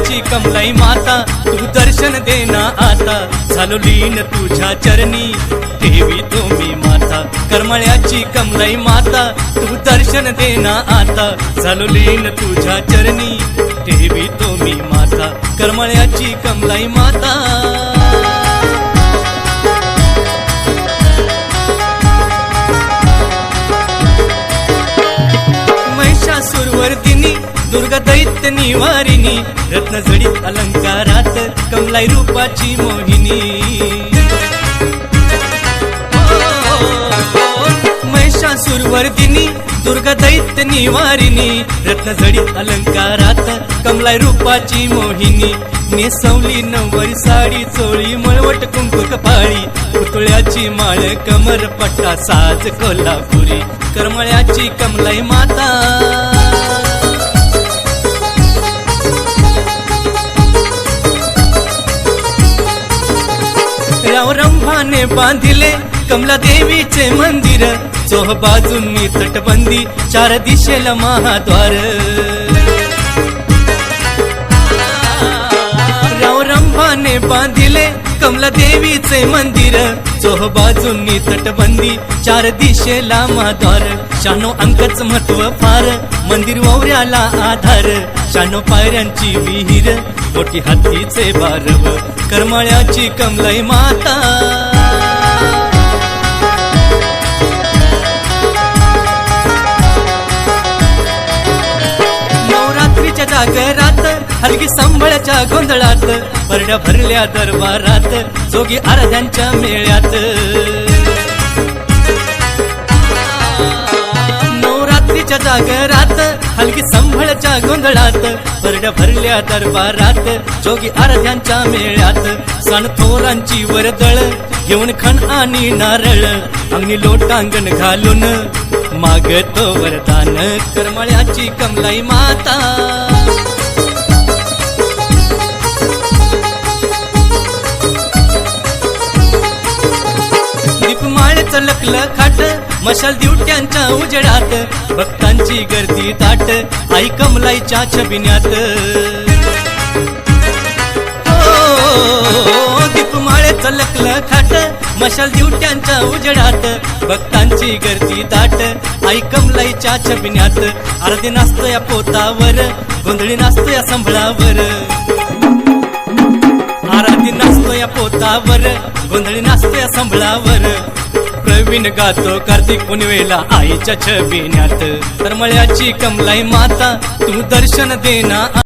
करमळ्याची कमलाई माता तू दर्शन देना आता. झालो लीन तुझ्या चरणी देवी तुम्ही माता. करमळ्याची कमलाई माता तू दर्शन देना आता. झालो लीन तुझ्या चरणी देवी तुम्ही माता. करमळ्याची कमलाई माता. दुर्गा दैत्य निवारिणी रत्नजडीत अलंकारात कमलाई रूपाची मोहिनी. हो, हो, हो, महिषासुरवर्दिनी दुर्गा दैत्य निवारिणी रत्नजडीत अलंकारात कमलाई रूपाची मोहिनी. नेसवली नववारी साडी चोळी मळवट कुंकू कपाळी पुतळ्याची माळ कमर पट्टा साज कोल्हापुरी. करमळ्याची कमलाई माता राव रंभाने बांधिले कमला देवीचे मंदिर. चोह बाजूंनी तटबंदी चार दिशेला महाद्वार. राव रंभाने बांधिले कमला देवीचे मंदिर. चोह बाजूंनी तटबंदी चार दिशेला महाद्वार. शानो अंकच महत्त्व फार मंदिर वावऱ्याला आधार. शानो पायऱ्यांची विहीर मोठी हातीचे बारव करमाळ्याची कमलाई माता. नवरात्रीच्या जागरात हलगी संभळ्याच्या गोंधळात परड्या भरल्या दरबारात जोगी आराध्यांच्या मेळ्यात. जागरात हलकी संभळच्या गोंधळात परड्या भरल्या दरबारात जोगी आराध्यांच्या मेळ्यात सण थोरांची वरदळ घेऊन खण आणि नारळ अंगणी लोटांगण घालून मागतो वरदान करमळ्याची कमलाई माता. दीपमाळ चलकलं मशाल दिवट्यांच्या उजेडात. भक्तांची गर्दी ताट आई कमलाईच्या छबिन्यात. हो, दीपमाळे चलकलं खाट मशाल दिवट्यांच्या उजेडात. भक्तांची गर्दी ताट आई कमलाईच्या छबिन्यात. अर्धी नाचतो या पोतावर गोंधळी नाचतो या संभळावर. आराधी नाचतो या पोतावर गोंधळी नाचतो या संभळावर. प्रवीण गातो कार्तिक पुनवेला आईच्या छबिन्यात. तर मळ्याची कमलाई माता तू दर्शन देना.